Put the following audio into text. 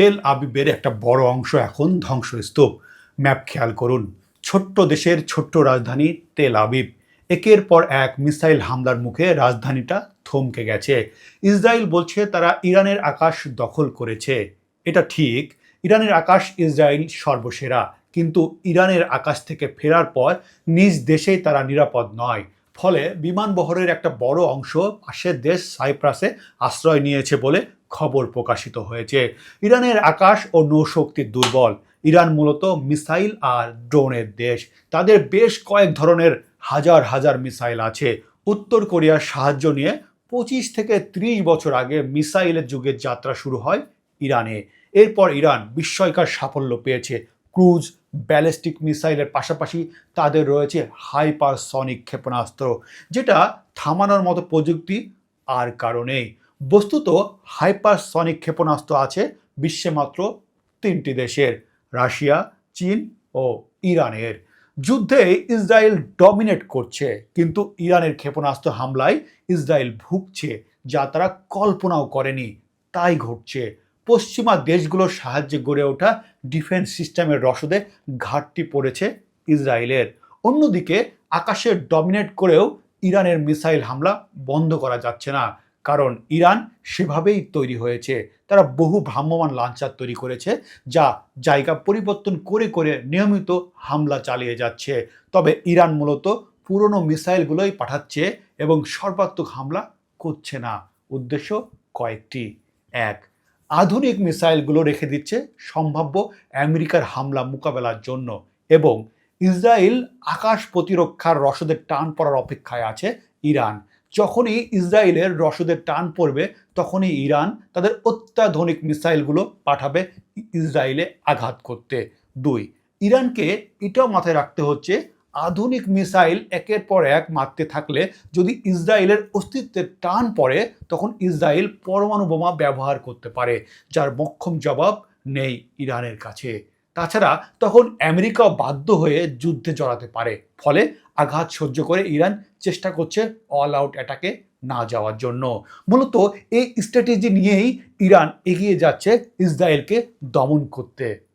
তেল আবিবের একটা বড় অংশ এখন ধ্বংসস্তূপ। ম্যাপ খেয়াল করুন, ছোট্ট দেশের ছোট্ট রাজধানী তেল আবিব। একের পর এক মিসাইল হামলার মুখে রাজধানীটা থমকে গেছে। ইসরায়েল বলছে তারা ইরানের আকাশ দখল করেছে। এটা ঠিক, ইরানের আকাশ ইসরায়েল সর্বসেরা। কিন্তু ইরানের আকাশ থেকে ফেরার পর নিজ দেশেই তারা নিরাপদ নয়। ফলে বিমান বহরের একটা বড় অংশ পাশের দেশ সাইপ্রাসে আশ্রয় নিয়েছে বলে খবর প্রকাশিত হয়েছে। ইরানের আকাশ ও নৌশক্তি দুর্বল। ইরান মূলত মিসাইল আর ড্রোনের দেশ। তাদের বেশ কয়েক ধরনের হাজার হাজার মিসাইল আছে। উত্তর কোরিয়ার সাহায্য নিয়ে পঁচিশ থেকে ত্রিশ বছর আগে মিসাইলের যুগের যাত্রা শুরু হয় ইরানে। এরপর ইরান বিস্ময়কার সাফল্য পেয়েছে। ক্রুজ ব্যালিস্টিক মিসাইলের পাশাপাশি তাদের রয়েছে হাইপারসনিক ক্ষেপণাস্ত্র, যেটা থামানোর মতো প্রযুক্তি আর কারণেই বস্তুত হাইপারসনিক ক্ষেপণাস্ত্র আছে বিশ্বে মাত্র তিনটি দেশের, রাশিয়া, চীন ও ইরানের। যুদ্ধে ইসরায়েল ডমিনেট করছে, কিন্তু ইরানের ক্ষেপণাস্ত্র হামলায় ইসরায়েল ভুগছে, যা তারা কল্পনাও করেনি, তাই ঘটছে। পশ্চিমা দেশগুলোর সাহায্যে গড়ে ওঠা ডিফেন্স সিস্টেমের রসদে ঘাটতি পড়েছে ইসরায়েলের। অন্যদিকে, আকাশে ডমিনেট করেও ইরানের মিসাইল হামলা বন্ধ করা যাচ্ছে না, কারণ ইরান সেভাবেই তৈরি হয়েছে। তারা বহু ভ্রাম্যমান লাঞ্চার তৈরি করেছে, যা জায়গা পরিবর্তন করে করে নিয়মিত হামলা চালিয়ে যাচ্ছে। তবে ইরান মূলত পুরনো মিসাইলগুলোই পাঠাচ্ছে এবং সর্বাত্মক হামলা করছে না। উদ্দেশ্য কয়েকটি। এক আধুনিক মিসাইলগুলো রেখে দিচ্ছে সম্ভাব্য আমেরিকার হামলা মোকাবেলার জন্য এবং ইসরায়েল আকাশ প্রতিরক্ষার রসদের টান পড়ার অপেক্ষায় আছে ইরান। যখনই ইসরায়েলের রসদের টান পড়বে, তখনই ইরান তাদের অত্যাধুনিক মিসাইলগুলো পাঠাবে ইসরায়েলে আঘাত করতে। দুই, ইরানকে এটাও মাথায় রাখতে হচ্ছে আধুনিক মিসাইল একের পর এক মারতে থাকলে যদি ইসরায়েলের অস্তিত্বের টান পড়ে, তখন ইসরায়েল পরমাণু বোমা ব্যবহার করতে পারে, যার মক্ষম জবাব নেই ইরানের কাছে। তাছাড়া তখন আমেরিকাও বাধ্য হয়ে যুদ্ধে জড়াতে পারে, ফলে আঘাত সহ্য করে ইরান চেষ্টা করছে অল আউট অ্যাটাকে না যাওয়ার জন্য। মূলত এই স্ট্র্যাটেজি নিয়েই ইরান এগিয়ে যাচ্ছে ইসরায়েলকে দমন করতে।